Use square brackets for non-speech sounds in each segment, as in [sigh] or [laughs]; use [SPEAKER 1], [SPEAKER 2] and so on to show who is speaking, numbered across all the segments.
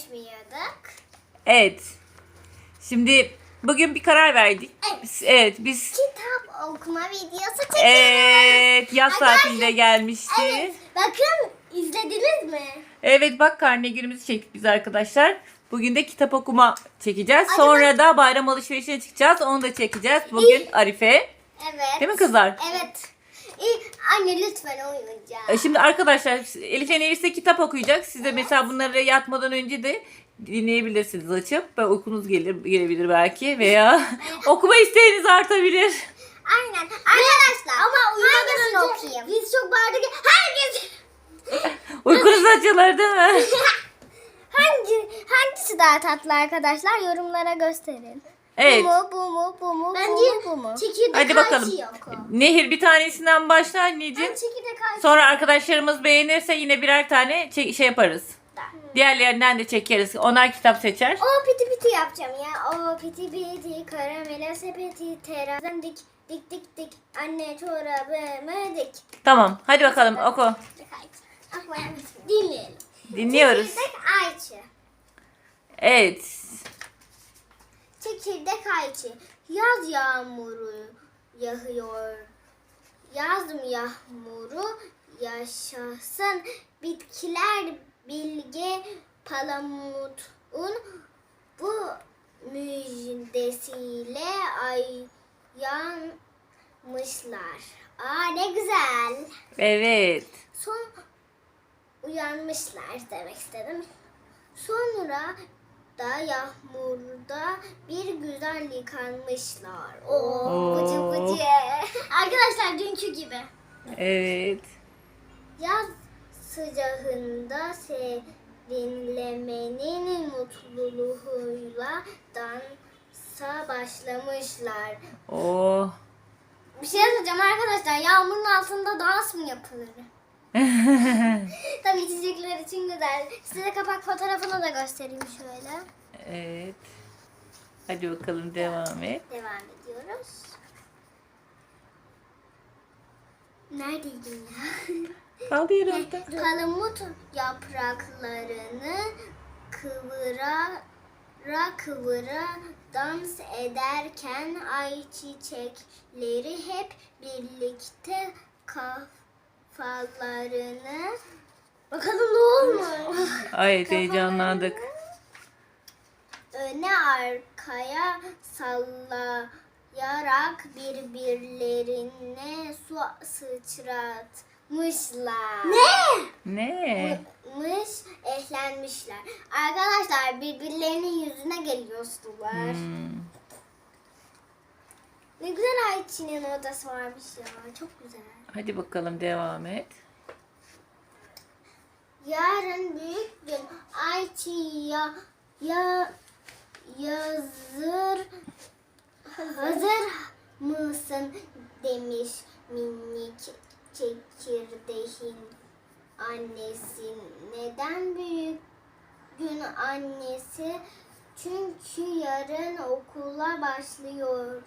[SPEAKER 1] konuşmuyorduk.
[SPEAKER 2] Evet. Şimdi bugün bir karar verdik. Biz- Evet biz
[SPEAKER 1] Kitap okuma videosu çekiyoruz.
[SPEAKER 2] evet yaz
[SPEAKER 1] Arkadaşlar,
[SPEAKER 2] tatilinde gelmişti.
[SPEAKER 1] Evet.
[SPEAKER 2] Evet.
[SPEAKER 1] Bakın izlediniz mi?
[SPEAKER 2] bak karne günümüzü çektik biz arkadaşlar. Bugün de kitap okuma çekeceğiz.
[SPEAKER 1] Hadi
[SPEAKER 2] Sonra da bayram alışverişine çıkacağız. Onu da çekeceğiz. Bugün Arife.
[SPEAKER 1] Evet.
[SPEAKER 2] Değil mi kızlar?
[SPEAKER 1] Evet. İyi, anne lütfen oynayacağım.
[SPEAKER 2] E, Şimdi arkadaşlar Elif de kitap okuyacak. Siz de mesela bunları yatmadan önce de dinleyebilirsiniz açıp. Ve uykunuz gelir, gelebilir belki veya [laughs] okuma isteğiniz artabilir.
[SPEAKER 1] Aynen. Arkadaşlar ama uyumadan okuyayım. Biz çok bağırdık. Herkes [laughs]
[SPEAKER 2] Uykunuz açılır değil mi? [laughs]
[SPEAKER 1] hangi hangisi daha tatlı arkadaşlar yorumlara gösterin.
[SPEAKER 2] Evet.
[SPEAKER 1] Bu mu bu mu bu mu
[SPEAKER 3] Bence
[SPEAKER 1] bu mu bu mu?
[SPEAKER 3] çekirdek
[SPEAKER 2] Hadi bakalım.
[SPEAKER 3] yok.
[SPEAKER 2] Nehir bir tanesinden başla anneciğim.
[SPEAKER 3] Ben çekirdek.
[SPEAKER 2] Sonra arkadaşlarımız beğenirse yine birer tane şey yaparız. Diğerlerinden de çekeriz. Onlar kitap seçer.
[SPEAKER 1] O piti piti yapacağım ya. O piti piti karamele sepeti teraziden dik dik dik dik anne çorabımı dik.
[SPEAKER 2] Tamam. Hadi bakalım oku.
[SPEAKER 1] Akmaya dinleyelim.
[SPEAKER 2] Dinliyoruz.
[SPEAKER 1] Çekirdek ayçi.
[SPEAKER 2] Evet.
[SPEAKER 1] Çekirdek ayçi. Yaz yağmuru yağıyor. Yaz yağmuru yaşasın. Bitkiler bilge palamutun bu müjdesiyle ayanmışlar. Aa ne güzel.
[SPEAKER 2] Evet.
[SPEAKER 1] Son uyanmışlar demek istedim. Sonra da yağmurda bir güzel yıkanmışlar. Oo,
[SPEAKER 2] Oo.
[SPEAKER 1] bıcı bıcı.
[SPEAKER 3] Arkadaşlar dünkü gibi.
[SPEAKER 2] Evet.
[SPEAKER 1] Yaz sıcağında serinlemenin mutluluğuyla dansa başlamışlar.
[SPEAKER 2] Oh.
[SPEAKER 1] Bir şey söyleyeceğim arkadaşlar. Yağmurun altında dans mı yapılır? [laughs] Tabii çiçekler için güzel. Size kapak fotoğrafını da göstereyim şöyle.
[SPEAKER 2] Evet. Hadi bakalım devam et.
[SPEAKER 1] Devam ediyoruz. Neredeydim ya?
[SPEAKER 2] Kaldı yerinde. [laughs]
[SPEAKER 1] Palamut yapraklarını kıvıra kıvıra dans ederken ayçiçekleri hep birlikte kafalarını bakalım ne olmuş?
[SPEAKER 2] Evet heyecanlandık.
[SPEAKER 1] Öne arkaya sallayarak birbirlerine su sıçratmışlar. Ne?
[SPEAKER 2] Ne?
[SPEAKER 1] Mış, ehlenmişler. Arkadaşlar birbirlerinin yüzüne geliyor sular.
[SPEAKER 2] Hmm.
[SPEAKER 1] Ne güzel Ayçi'nin odası varmış ya. Çok güzel.
[SPEAKER 2] Hadi bakalım devam et.
[SPEAKER 1] Yarın büyük gün Ayçi ya, ya yazır hazır mısın demiş minik çekirdeğin annesi. Neden büyük gün annesi? Çünkü yarın okula başlıyorsun.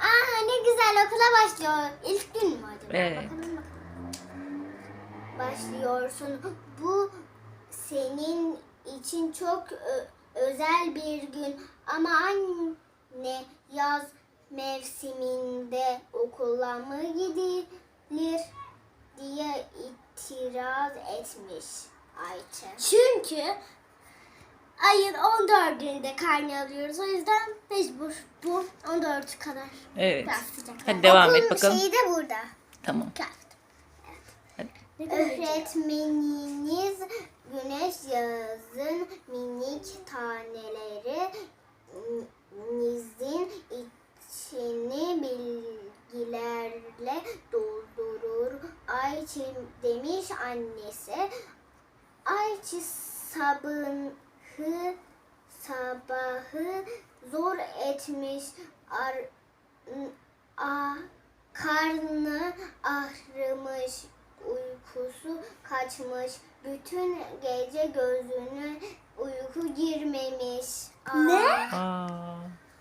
[SPEAKER 1] Aa ne güzel okula başlıyor. İlk gün mü acaba?
[SPEAKER 2] Evet.
[SPEAKER 1] Bakalım bakalım başlıyorsun. Bu senin için çok ö- özel bir gün ama anne yaz mevsiminde okula mı gidilir diye itiraz etmiş Ayça.
[SPEAKER 3] Çünkü ayın 14'ünde karne alıyoruz. O yüzden mecbur bu 14 kadar.
[SPEAKER 2] Evet. Hadi devam et
[SPEAKER 1] Okulun
[SPEAKER 2] bakalım.
[SPEAKER 1] şeyi de burada.
[SPEAKER 2] Tamam. Hadi.
[SPEAKER 3] Ne kadar güzel.
[SPEAKER 1] Öğretmeniniz güneş yazın minik taneleri nizin içini bilgilerle doldurur. Ayçi demiş annesi. Ayçi sabahı sabahı zor etmiş ar, a, karnı ağrımış uykusu kaçmış bütün gece gözüne uyku girmemiş. Aa,
[SPEAKER 3] Ne?
[SPEAKER 2] Aa.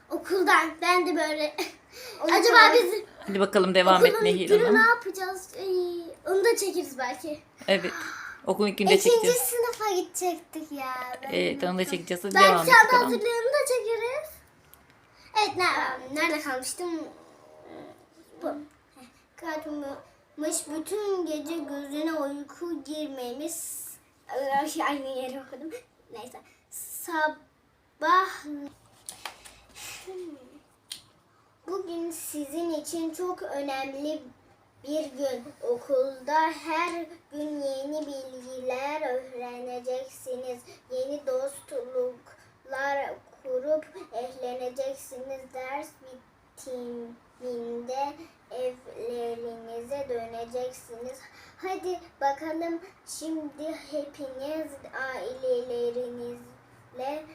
[SPEAKER 3] Okuldan ben de böyle. [laughs] Acaba biz
[SPEAKER 2] Hadi bakalım devam et
[SPEAKER 3] okulun
[SPEAKER 2] Nehir
[SPEAKER 3] günü
[SPEAKER 2] Hanım.
[SPEAKER 3] ne yapacağız? Ay, onu da çekeriz belki.
[SPEAKER 2] Evet. Okulun ilk günde
[SPEAKER 1] İkinci
[SPEAKER 2] çekeceğiz.
[SPEAKER 1] sınıfa gidecektik ya. Ben
[SPEAKER 2] Evet onu da çekeceğiz. Hadi
[SPEAKER 1] Belki
[SPEAKER 2] devam et
[SPEAKER 1] kendi
[SPEAKER 2] bakalım.
[SPEAKER 1] hazırlığını da çekeriz. Evet nerede, nerede kalmıştım? Bu. Kalkmış bütün gece gözüne uyku girmemiş. Ay, Aynı yeri okudum. Neyse. Sabah Bugün sizin için çok önemli bir gün. Okulda her gün yeni bilgiler öğreneceksiniz. Yeni dostluklar kurup eğleneceksiniz. Ders bitiminde evlerinize döneceksiniz. Hadi bakalım şimdi hepiniz ailelerinizle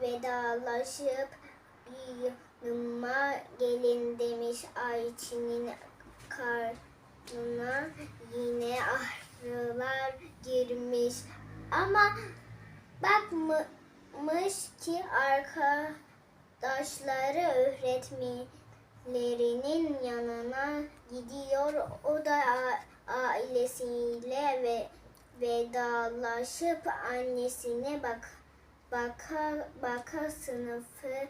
[SPEAKER 1] vedalaşıp yanıma gelin demiş Ayçi'nin karnına yine ağrılar girmiş ama bakmış ki arkadaşları öğretmenlerinin yanına gidiyor o da ailesiyle ve vedalaşıp annesine bak baka baka sınıfı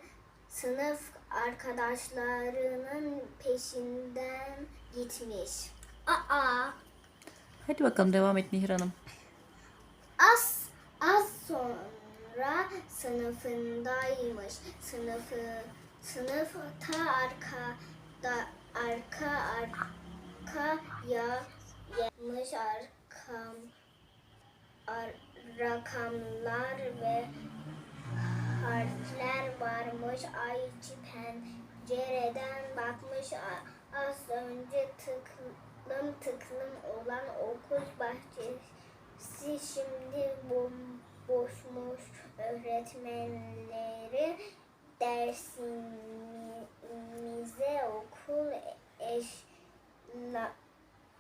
[SPEAKER 1] sınıf arkadaşlarının peşinden gitmiş. Aa,
[SPEAKER 2] Hadi bakalım devam et Nihir Hanım.
[SPEAKER 1] az az sonra sınıfındaymış. Sınıfı sınıfta arka da arka arka ya yapmış arkam ar- rakamlar ve harfler varmış. Ayçi pencereden bakmış. Az önce tıklım tıklım olan okul bahçesi şimdi bomboşmuş. Öğretmenleri dersimize okul eşla,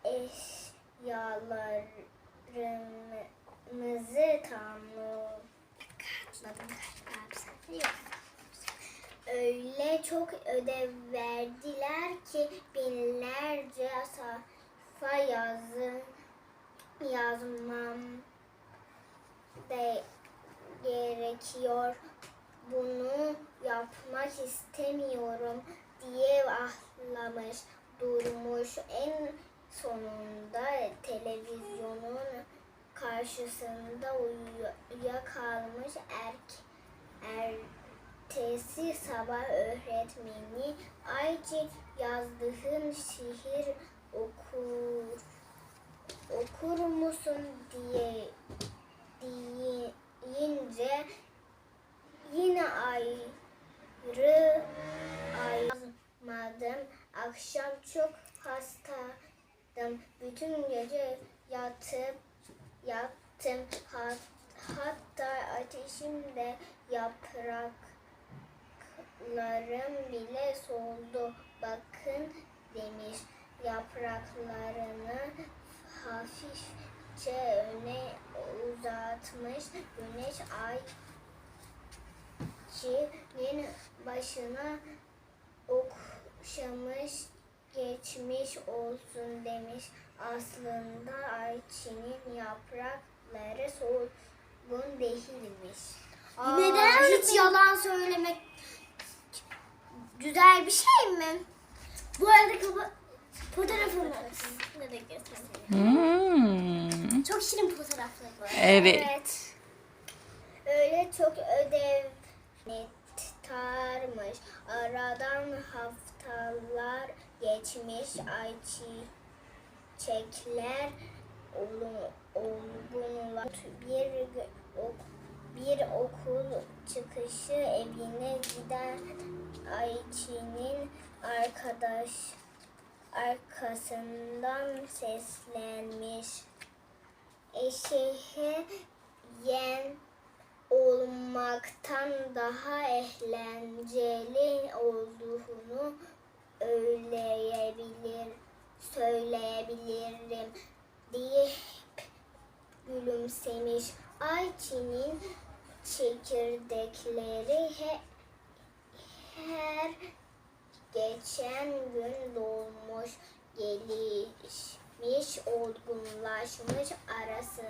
[SPEAKER 1] eşyalarımızı tamamladım. Öyle çok ödev verdiler ki binlerce sayfa yazın yazmam de gerekiyor. Bunu yapmak istemiyorum diye ahlamış durmuş. En sonunda televizyonun karşısında uyu- uyuyakalmış erk ertesi sabah öğretmeni Ayci yazdığın şiir okur okur musun diye deyince yine ayrı ayrılmadım. Akşam çok hastaydım. Bütün gece yatıp yattım. Hat, hatta ateşim de yapraklarım bile soldu. Bakın demiş yapraklarını hafifçe öne uzatmış. Güneş ay Ayçi'nin başına okşamış geçmiş olsun demiş. Aslında Ayçi'nin yaprakları solgun değilmiş.
[SPEAKER 3] Neden öyle
[SPEAKER 1] Hiç
[SPEAKER 3] bir-
[SPEAKER 1] yalan söylemek güzel bir şey mi? Bu arada kaba fotoğrafımı da göstereyim.
[SPEAKER 2] Hmm.
[SPEAKER 1] Çok şirin fotoğrafları var.
[SPEAKER 2] Evet.
[SPEAKER 3] Öyle çok ödev tarmış. Aradan haftalar geçmiş. Ayçiçekler olun- olgunlar. Bir, ok- bir okul çıkışı evine giden Ayçi'nin arkadaş arkasından seslenmiş. Eşeğe yen olmaktan daha eğlenceli olduğunu öyleyebilir, söyleyebilirim diye gülümsemiş. Ayçi'nin çekirdekleri he- her geçen gün dolmuş, gelişmiş, olgunlaşmış arası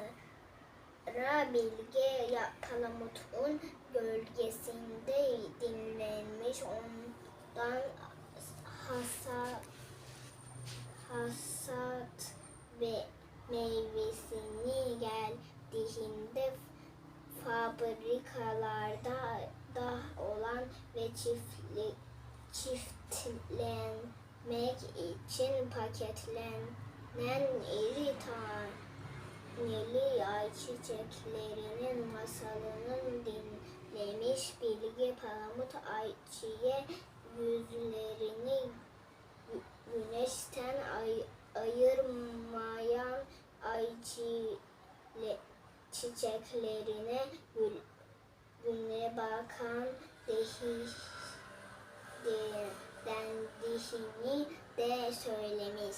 [SPEAKER 3] Kara bilge palamutun gölgesinde dinlenmiş ondan hasat hasat ve meyvesini geldiğinde fabrikalarda da olan ve çiftli, çiftlenmek için paketlenen iri taneli ay çiçeklerinin masalının dinlemiş bilge palamut ayçiye yüzlerini gü- güneşten ay, ayırmayan ayçile çiçeklerine gül, güne bakan dehi, de, dendiğini de söylemiş.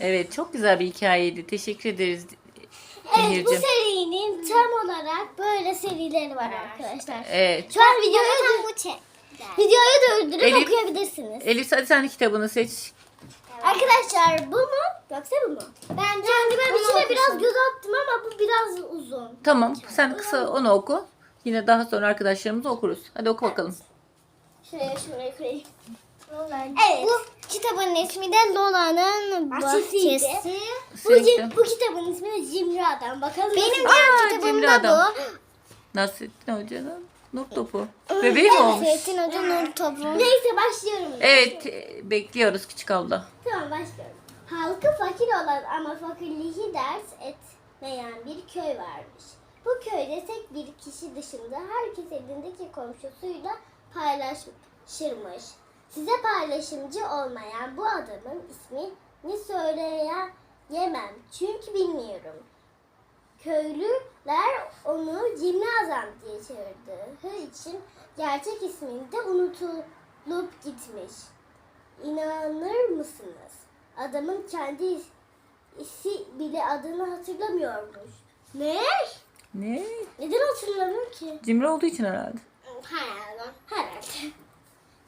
[SPEAKER 2] Evet çok güzel bir hikayeydi. Teşekkür ederiz
[SPEAKER 1] Evet bu
[SPEAKER 2] Nehir'cim.
[SPEAKER 1] serinin tam olarak böyle serileri var arkadaşlar.
[SPEAKER 2] Evet.
[SPEAKER 1] Şu an videoyu,
[SPEAKER 3] Tam bu çek.
[SPEAKER 1] videoyu durdurup
[SPEAKER 2] Elif-
[SPEAKER 1] okuyabilirsiniz.
[SPEAKER 2] Elif hadi sen kitabını seç.
[SPEAKER 1] Arkadaşlar bu mu yoksa bu mu?
[SPEAKER 3] Bence
[SPEAKER 1] Yani ben içine biraz göz attım ama bu biraz uzun.
[SPEAKER 2] Tamam sen kısa onu oku. Yine daha sonra arkadaşlarımızla okuruz. Hadi oku bakalım.
[SPEAKER 1] Şuraya şuraya
[SPEAKER 3] Evet.
[SPEAKER 1] Bu kitabın ismi de Lola'nın
[SPEAKER 3] Bahçesiydi.
[SPEAKER 1] Bahçesi. Bu, bu kitabın ismi de Cimri Adam. Bakalım.
[SPEAKER 3] Benim
[SPEAKER 1] diğer kitabım da
[SPEAKER 2] Adam.
[SPEAKER 1] bu.
[SPEAKER 2] Nasrettin Hoca'nın Nur Topu. Bebeği mi olmuş?
[SPEAKER 1] Nasrettin Hoca Nur Topu. Neyse başlıyorum.
[SPEAKER 2] Evet e, bekliyoruz küçük abla.
[SPEAKER 1] Tamam başlıyorum. Halkı fakir olan ama fakirliği ders etmeyen bir köy varmış. Bu köyde tek bir kişi dışında herkes elindeki komşusuyla paylaşırmış. Size paylaşımcı olmayan bu adamın ismini söyleyemem çünkü bilmiyorum. Köylüler onu Cimri Azam diye çağırdığı için gerçek ismini de unutulup gitmiş. İnanır mısınız? Adamın kendi isi bile adını hatırlamıyormuş. Ne?
[SPEAKER 2] Ne?
[SPEAKER 1] Neden hatırlamıyor ki?
[SPEAKER 2] Cimri olduğu için herhalde.
[SPEAKER 1] Herhalde. Herhalde.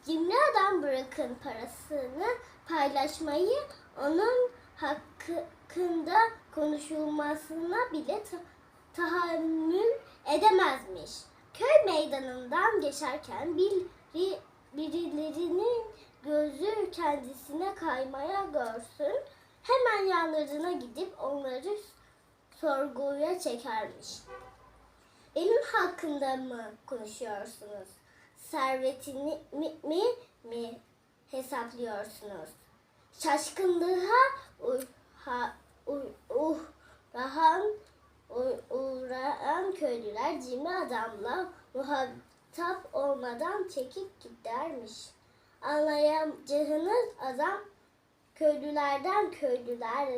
[SPEAKER 1] Cimri adam bırakın parasını paylaşmayı onun hakkında konuşulmasına bile ta- tahammül edemezmiş. Köy meydanından geçerken biri, birilerinin gözü kendisine kaymaya görsün hemen yanlarına gidip onları sorguya çekermiş. Benim hakkında mı konuşuyorsunuz? Servetini mi, mi, mi hesaplıyorsunuz? Şaşkınlığa uha, u, uğrayan, u- uğrayan köylüler cimri adamla muhatap olmadan çekip gidermiş. Anlayacağınız adam köylülerden köylüler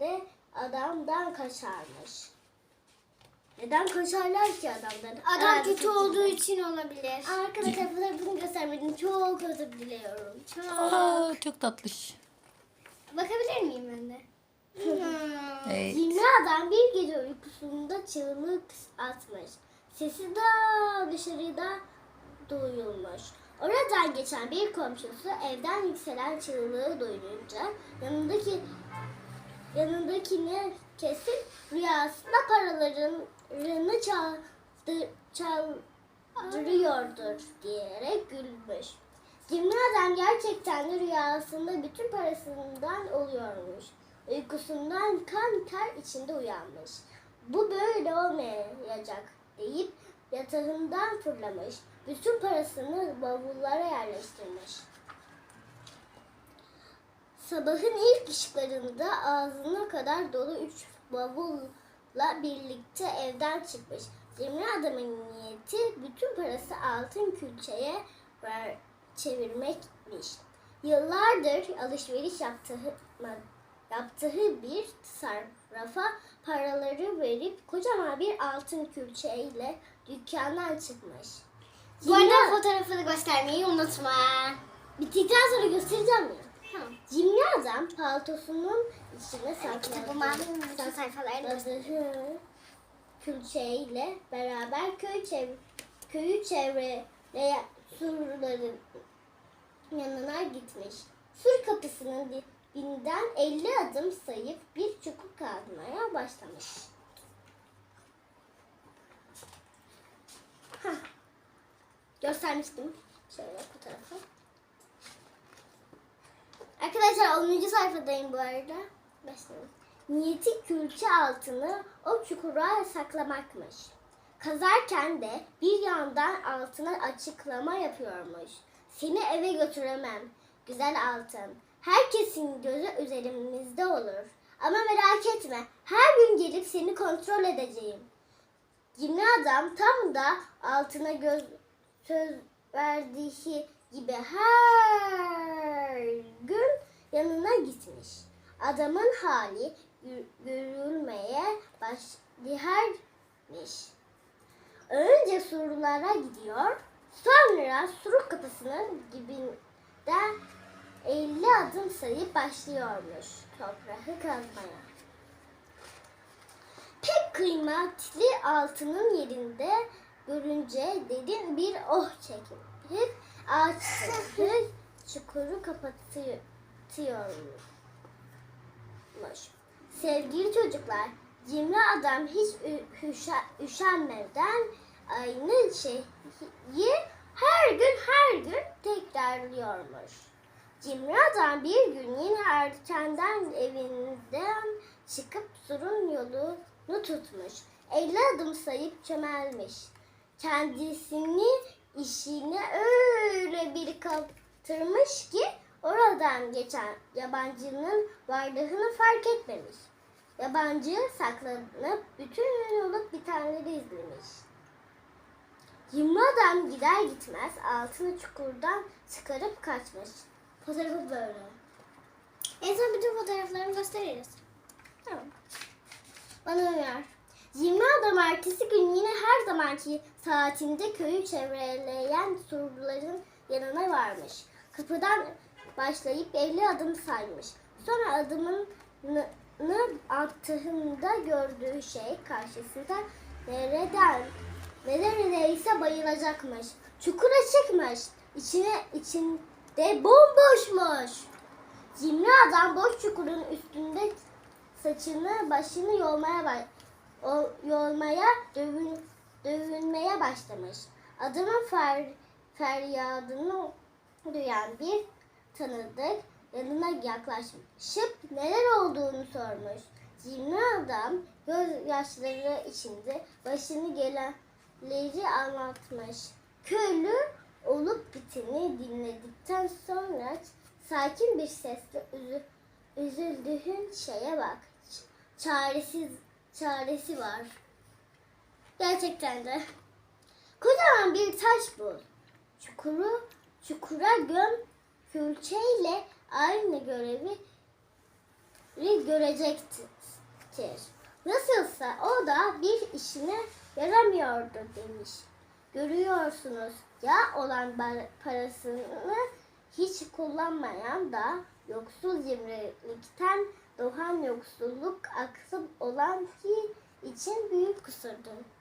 [SPEAKER 1] de adamdan kaçarmış. Neden kaçarlar ki adamdan?
[SPEAKER 3] Adam
[SPEAKER 1] Herhalde
[SPEAKER 3] kötü
[SPEAKER 1] çok
[SPEAKER 3] olduğu için olabilir.
[SPEAKER 1] Arkadaşlar fotoğrafını göstermedim. Çok özür diliyorum. Çok.
[SPEAKER 2] Aa, çok tatlış.
[SPEAKER 3] Bakabilir miyim ben de?
[SPEAKER 2] Evet.
[SPEAKER 1] Cimri adam bir gece uykusunda çığlık atmış. Sesi daha dışarıda duyulmuş. Oradan geçen bir komşusu evden yükselen çığlığı duyunca yanındaki yanındakini kesip rüyasında paralarını çaldı, çaldırıyordur diyerek gülmüş. Cimri adam gerçekten de rüyasında bütün parasından oluyormuş. Uykusundan kan ter içinde uyanmış. Bu böyle olmayacak deyip yatağından fırlamış. Bütün parasını bavullara yerleştirmiş. Sabahın ilk ışıklarında ağzına kadar dolu üç bavulla birlikte evden çıkmış. Cimri adamın niyeti bütün parası altın külçeye ver, çevirmekmiş. Yıllardır alışveriş yaptığı, yaptığı bir sarrafa paraları verip kocaman bir altın külçeyle dükkandan çıkmış.
[SPEAKER 3] Bu arada fotoğrafını göstermeyi unutma.
[SPEAKER 1] Bittikten sonra göstereceğim ya. Cimri adam paltosunun içine sakladığı
[SPEAKER 3] sayfalarını
[SPEAKER 1] külçeyle beraber köy çev köyü çevreleyen surların yanına gitmiş. Sur kapısının dibinden 50 adım sayıp bir çukur kazmaya başlamış. Heh. Göstermiştim. Şöyle bu tarafa. Arkadaşlar 10. sayfadayım bu arada. Başlayalım. Niyeti külçe altını o çukura saklamakmış. Kazarken de bir yandan altına açıklama yapıyormuş. Seni eve götüremem. Güzel altın. Herkesin gözü üzerimizde olur. Ama merak etme. Her gün gelip seni kontrol edeceğim. Cimri adam tam da altına göz söz verdiği gibi her yanına gitmiş. Adamın hali gö- görülmeye başlarmış. Önce surlara gidiyor, sonra suruk kapısının dibinden 50 adım sayıp başlıyormuş toprağı kazmaya. Pek kıymetli altının yerinde görünce derin bir oh çekip açtı. Çukuru kapatıyormuş. Sevgili çocuklar, cimri adam hiç üşenmeden aynı şeyi her gün her gün tekrarlıyormuş. Cimri adam bir gün yine erkenden evinden çıkıp surun yolunu tutmuş. 50 adım sayıp çömelmiş. Kendisini işine öyle bir kaptırmış ki oradan geçen yabancının varlığını fark etmemiş. Yabancı saklanıp bütün olup bitenleri izlemiş. Cimri adam gider gitmez altını çukurdan çıkarıp kaçmış. Fotoğrafı böyle. En son bütün fotoğraflarımı gösteririz. Tamam. Bana uyar. Cimri adam ertesi gün yine her zamanki saatinde köyü çevreleyen surların yanına varmış. Kapıdan başlayıp 50 adım saymış. Sonra adımını attığında gördüğü şey karşısında nereden neredeyse bayılacakmış. Çukura çıkmış. İçine içinde bomboşmuş. Cimri adam boş çukurun üstünde saçını başını yolmaya yolmaya dövün, dövünmeye başlamış. Adamın fer, feryadını duyan bir tanıdık yanına yaklaşıp neler olduğunu sormuş. Cimri adam gözyaşları içinde başını gelenleri anlatmış. Köylü olup biteni dinledikten sonra sakin bir sesle üzü, üzüldüğün şeye bak. Çaresiz çaresi var. Gerçekten de. Kocaman bir taş bul. Çukuru çukura göm külçeyle aynı görevi görecektir. Nasılsa o da bir işine yaramıyordu demiş. Görüyorsunuz ya olan parasını hiç kullanmayan da yoksul cimrilikten doğan yoksulluk akıl olan ki için büyük kusurdur.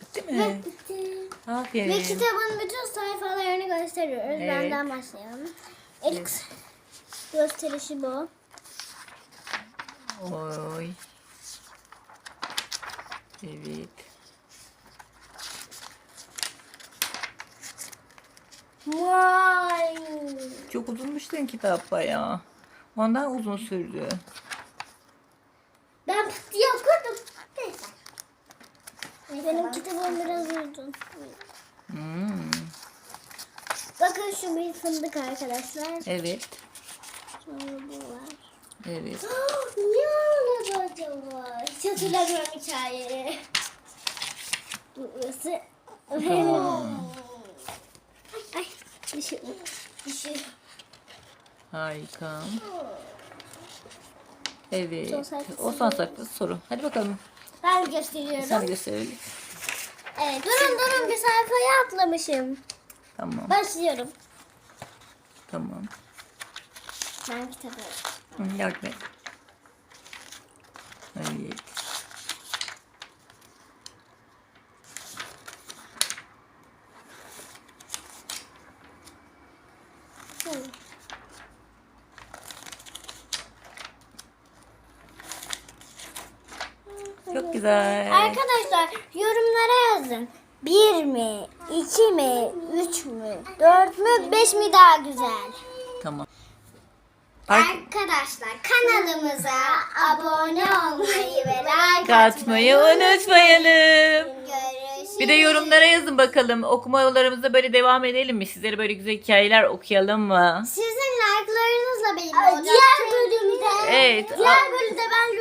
[SPEAKER 2] Bitti
[SPEAKER 1] Ve
[SPEAKER 2] mi?
[SPEAKER 1] Ve
[SPEAKER 2] Aferin.
[SPEAKER 1] kitabın bütün sayfalarını gösteriyoruz.
[SPEAKER 2] Evet.
[SPEAKER 1] Benden başlayalım. İlk
[SPEAKER 2] Evet.
[SPEAKER 1] gösterişi bu.
[SPEAKER 2] Oy. Evet.
[SPEAKER 1] Vay.
[SPEAKER 2] Çok uzunmuş senin kitap bayağı. Ondan uzun sürdü.
[SPEAKER 1] Ben pıt diye okurdum. Neyse. Benim kitabım biraz uzun.
[SPEAKER 2] Hmm.
[SPEAKER 1] Bakın şu bir fındık arkadaşlar.
[SPEAKER 2] Evet.
[SPEAKER 1] Sonra bu var.
[SPEAKER 2] Evet. [gasps]
[SPEAKER 1] Niye öyle acaba? Hiç hatırlamıyorum hikayeyi. Burası.
[SPEAKER 2] Tamam.
[SPEAKER 1] Ay düşün. Düşün.
[SPEAKER 2] Harika. Evet.
[SPEAKER 1] Son sayfası.
[SPEAKER 2] O son sayfası soru. Hadi bakalım.
[SPEAKER 1] Ben gösteriyorum.
[SPEAKER 2] Sen gösterelim.
[SPEAKER 1] Evet. Durun durun bir sayfaya atlamışım.
[SPEAKER 2] Tamam.
[SPEAKER 1] Başlıyorum.
[SPEAKER 2] Tamam.
[SPEAKER 1] Ben kitabı.
[SPEAKER 2] Yardım et. Evet. Çok güzel.
[SPEAKER 1] Arkadaşlar yorumlara yazın. Bir mi, iki mi, üç mü, dört mü, beş mi daha güzel?
[SPEAKER 2] Tamam. Ar-
[SPEAKER 1] Arkadaşlar kanalımıza abone olmayı ve like
[SPEAKER 2] Katmayı unutmayalım.
[SPEAKER 1] Görüşürüz.
[SPEAKER 2] Bir de yorumlara yazın bakalım. Okumalarımıza böyle devam edelim mi? Sizlere böyle güzel hikayeler okuyalım mı?
[SPEAKER 1] Sizin like'larınızla belli olacak. Diğer bölümde,
[SPEAKER 2] Evet.
[SPEAKER 1] diğer bölümde ben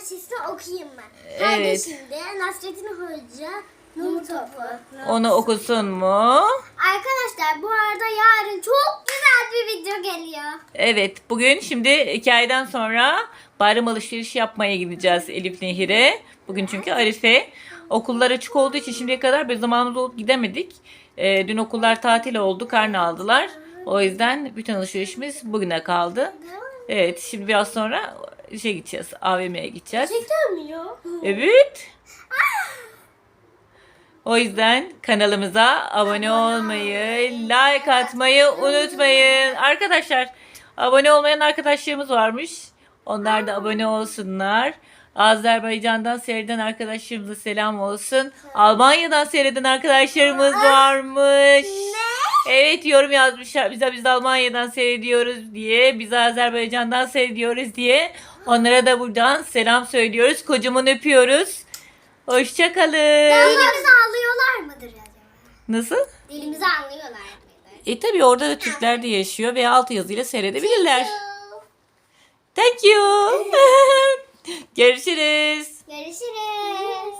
[SPEAKER 1] Bahçesini okuyayım ben.
[SPEAKER 2] Evet.
[SPEAKER 1] Kardeşim de Nasrettin Hoca Nur Topu.
[SPEAKER 2] Onu okusun mu?
[SPEAKER 1] Arkadaşlar bu arada yarın çok güzel bir video geliyor.
[SPEAKER 2] Evet. Bugün şimdi hikayeden sonra bayram alışverişi yapmaya gideceğiz Elif Nehir'e. Bugün çünkü Arife. Okullar açık olduğu için şimdiye kadar bir zamanımız olup gidemedik. Ee, dün okullar tatil oldu. Karne aldılar. O yüzden bütün alışverişimiz bugüne kaldı. Evet. Şimdi biraz sonra şey gideceğiz. AVM'ye gideceğiz.
[SPEAKER 1] Gerçekten mi ya?
[SPEAKER 2] Evet. O yüzden kanalımıza abone olmayı, like atmayı unutmayın. Arkadaşlar abone olmayan arkadaşlarımız varmış. Onlar da abone olsunlar. Azerbaycan'dan seyreden arkadaşlarımıza selam olsun. Almanya'dan seyreden arkadaşlarımız varmış. Evet yorum yazmışlar. Bize biz Almanya'dan seyrediyoruz diye. Biz Azerbaycan'dan seyrediyoruz diye. Onlara da buradan selam söylüyoruz. Kocaman öpüyoruz. Hoşçakalın.
[SPEAKER 1] Dilimizi anlıyorlar mıdır acaba?
[SPEAKER 2] Nasıl?
[SPEAKER 1] Dilimizi anlıyorlar mıdır?
[SPEAKER 2] E tabi orada da Türkler de yaşıyor ve alt yazıyla seyredebilirler. Thank you. [laughs] Görüşürüz.
[SPEAKER 1] Görüşürüz.